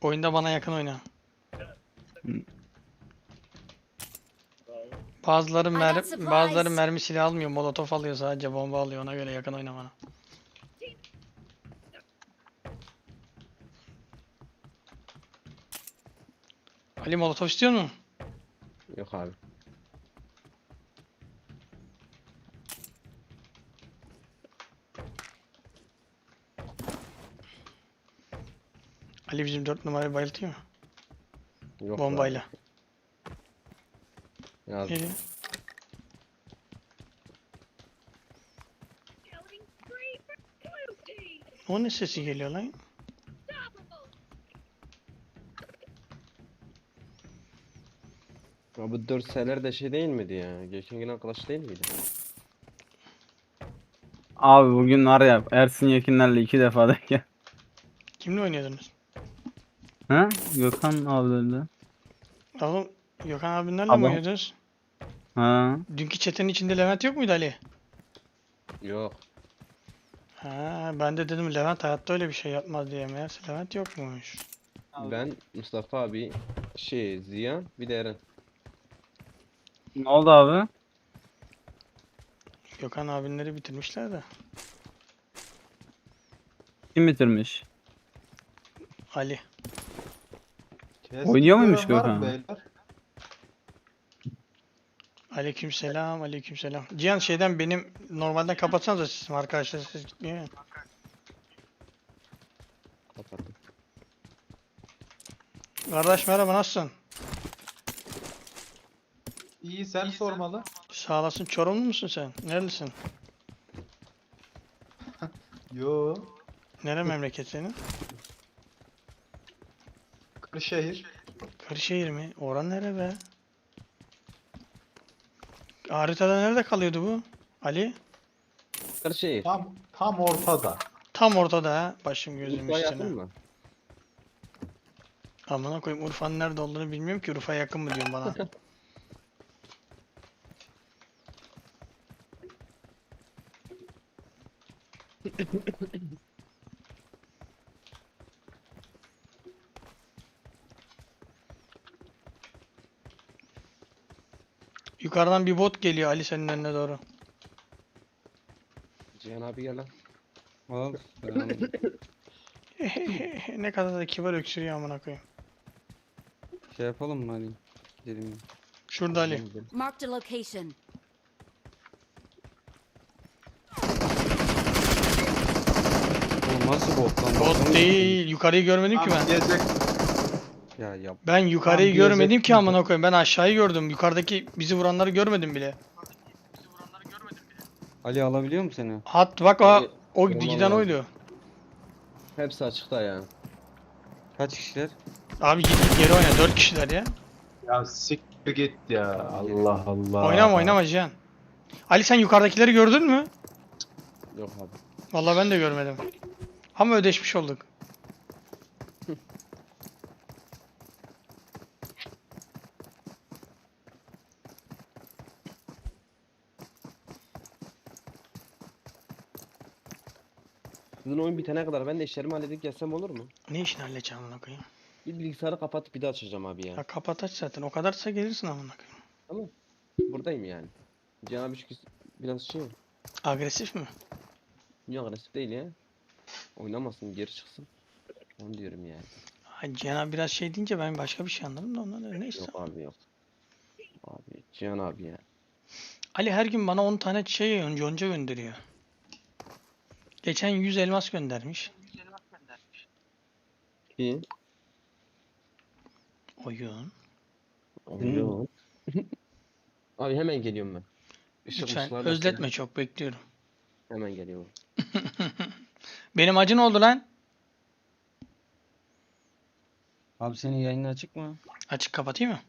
Oyunda bana yakın oyna. Hı. Bazıları mer bazıları mermi silah almıyor, molotof alıyor sadece bomba alıyor ona göre yakın oyna bana. Ali molotof istiyor mu? Yok abi. Ali bizim 4 numarayı bayıltıyor mu? Yok Bombayla. Yaz. Ne diyor? O ne sesi geliyor lan? Ya bu 4 seneler de şey değil miydi ya? Geçen gün arkadaş değil miydi? Abi bugün var ya Ersin Yekinler'le iki defa da gel. Kimle oynuyordunuz? Ha? Gökhan abilerle. Oğlum Gökhan abinlerle mi Adam- oynuyordunuz? Ha. Dünkü çetenin içinde Levent yok muydu Ali? Yok. Ha, ben de dedim Levent hayatta öyle bir şey yapmaz diye meğerse Levent yokmuş. Ben Mustafa abi şey Ziya bir de Eren. Ne oldu abi? Gökhan abinleri bitirmişler de. Kim bitirmiş? Ali. Oynuyor muymuş var mı Gökhan? beyler? Aleykümselam, aleykümselam. Cihan şeyden benim normalden kapatsanız da sizin arkadaşlar ses gitmiyor ya. Kapattım. Kardeş merhaba nasılsın? İyi sen sormalı. Sağ olasın. Çorumlu musun sen? Nerelisin? Yo. Nere memleket senin? Kırşehir. Kırşehir mi? Oran nere be? Haritada nerede kalıyordu bu? Ali? Kırşehir. Tam tam ortada. Tam ortada ha. Başım gözüm Urfa'ya üstüne. yakın mı? Amına koyayım Urfa'nın nerede olduğunu bilmiyorum ki Urfa'ya yakın mı diyorsun bana. Yukarıdan bir bot geliyor Ali senin önüne doğru. Cihan abi gel lan. Al. ne kadar da kibar öksürüyor amına koyayım. şey yapalım mı hani? Gidelim. Şurada Ali. Marked a location. Oğlum nasıl bot lan? Bot değil. Yukarıyı görmedim ki ben. diyecek. Ya yap. Ben yukarıyı Tam görmedim ki amına koyayım. Ben aşağıyı gördüm. Yukarıdaki bizi vuranları görmedim bile. Ali alabiliyor mu seni? Hat bak o Ali, o olman giden lazım. oydu. Hepsi açıkta ya. Kaç kişiler? Abi git git geri oyna. 4 kişiler ya. Ya siktir git ya. Allah Allah. Oynama oynama Cihan. Ali sen yukarıdakileri gördün mü? Yok abi. Vallahi ben de görmedim. Ama ödeşmiş olduk. Sizin oyun bitene kadar ben de işlerimi halledip gelsem olur mu? Ne işini halledeceğim amına koyayım? Bir bilgisayarı kapatıp bir daha açacağım abi ya. Ya kapat aç zaten. O kadarsa gelirsin amına koyayım. Buradayım yani. Çünkü biraz şey Agresif mi? Niye agresif değil ya. Oynamasın geri çıksın. Onu diyorum yani. Ay Cihan abi biraz şey deyince ben başka bir şey anladım da ondan öyle neyse. Yok abi yok. Abi Cihan abi ya. Ali her gün bana 10 tane şey yonca gönderiyor. Geçen 100 elmas göndermiş. İyi. Oyun. Oyun. abi hemen geliyorum ben. Işık Lütfen özletme çok bekliyorum. Hemen geliyorum. Benim acı ne oldu lan? Abi senin yayının açık mı? Açık kapatayım mı?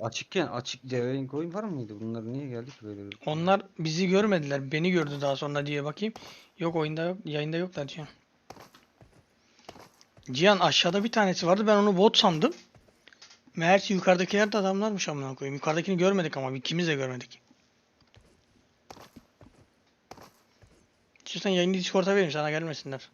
Açıkken açık Cevher'in koyun var mıydı? Bunlar niye geldi ki böyle? Onlar bizi görmediler. Beni gördü daha sonra diye bakayım. Yok oyunda yok. Yayında yoklar Cihan. Cihan aşağıda bir tanesi vardı. Ben onu bot sandım. Meğerse yukarıdakiler de adamlarmış amına koyayım. Yukarıdakini görmedik ama ikimiz de görmedik. İstiyorsan yayını Discord'a vereyim sana gelmesinler.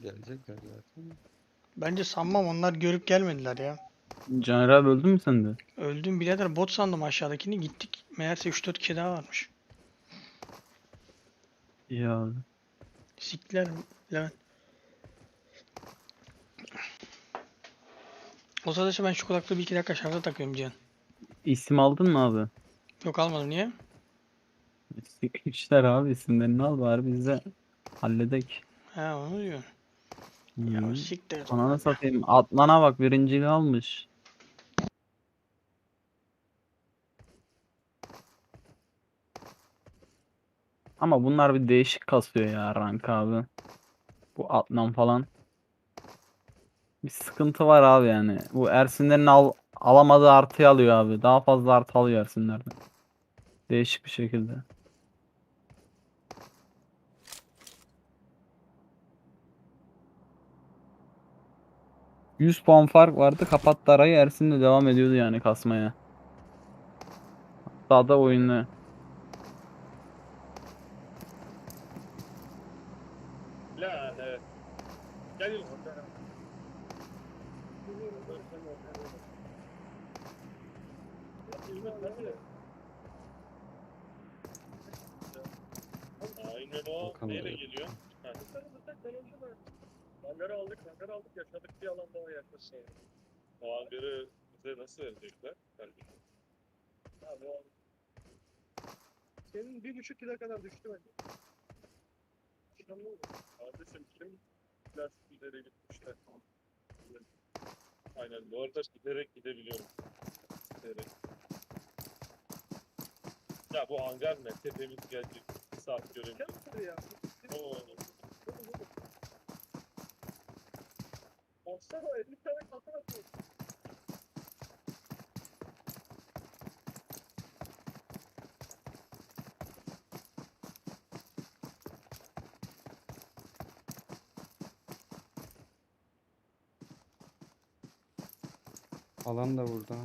Gelecekler zaten. Bence sanmam onlar görüp gelmediler ya. Caner abi öldün mü sen de? Öldüm birader bot sandım aşağıdakini gittik. Meğerse 3-4 kişi daha varmış. Ya Siktiler Levent. O sırada ben şu kulaklığı bir iki dakika şarja takıyorum Cihan. isim aldın mı abi? Yok almadım niye? İşler abi isimlerini al bari biz de halledek. Ha onu diyor. Ya siktir. Ananı satayım. Atlan'a bak birinciliği almış. Ama bunlar bir değişik kasıyor ya rank abi. Bu Atlan falan. Bir sıkıntı var abi yani. Bu Ersinlerin al alamadığı artıyı alıyor abi. Daha fazla artı alıyor Ersinlerden. Değişik bir şekilde. 100 puan fark vardı. Kapattı arayı. Ersin de devam ediyordu yani kasmaya. Hatta da oyunu. Bakalım. Neyle geliyor? Ha. Hangarı aldık, hangarı aldık. Yaşadık bir alan daha yaklaşık. O hangarı bize nasıl verecekler? Kardeşim. Abi o senin bir buçuk kilo kadar düştü bence. Kardeşim kim lastikleri gitmişler. Aynen bu arada giderek gidebiliyorum. Giderek. Ya bu hangar ne? Tepemiz gelecek. Bir saat görelim. ya. Oo. Baksana 50 tane kapı atıyor. Alan da burada.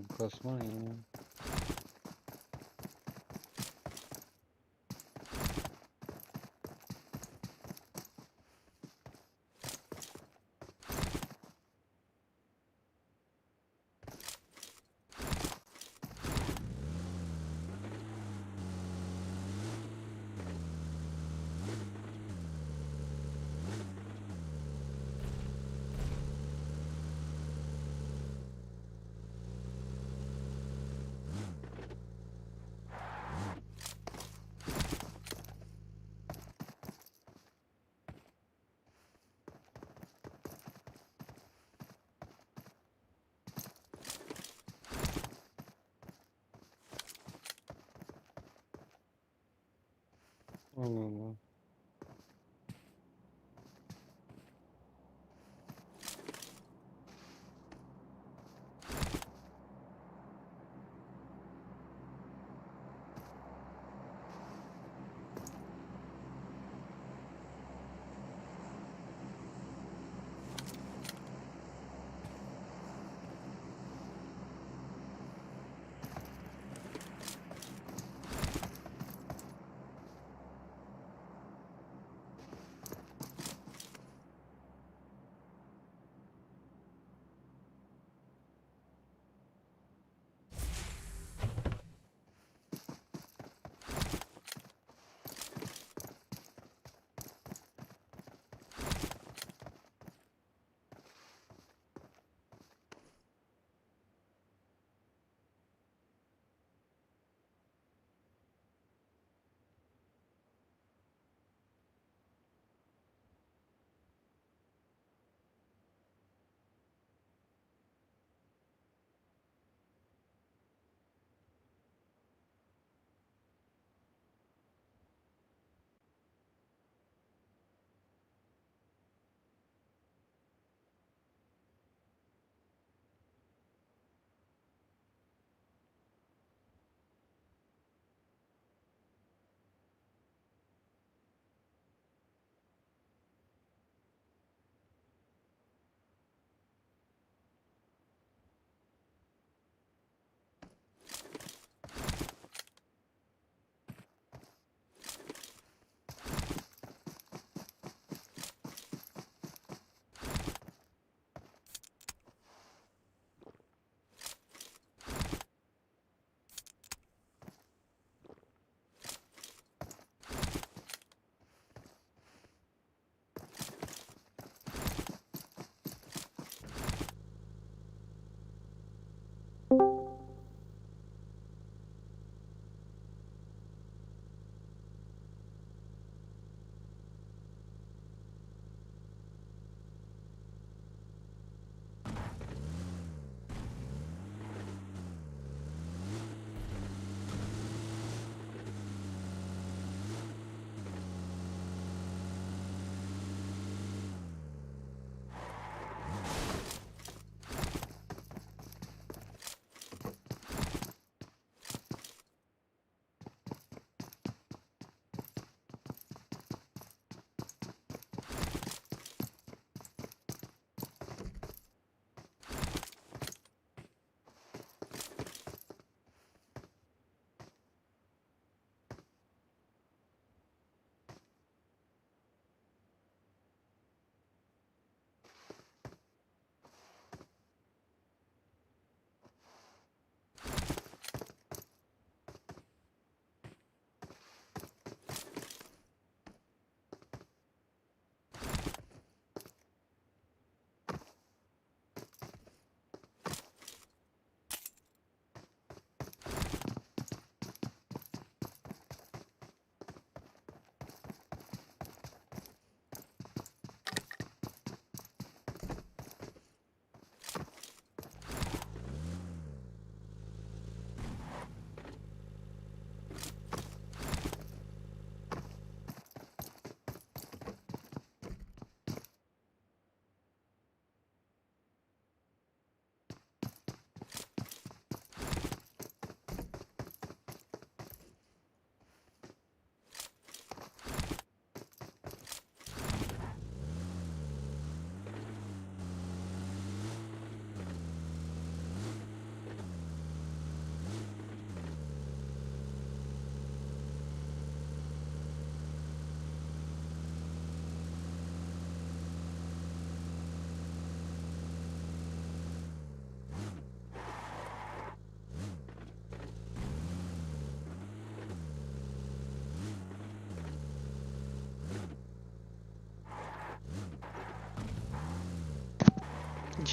Abi kasma ya. Allah Allah.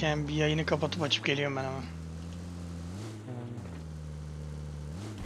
Yani bir yayını kapatıp açıp geliyorum ben hemen.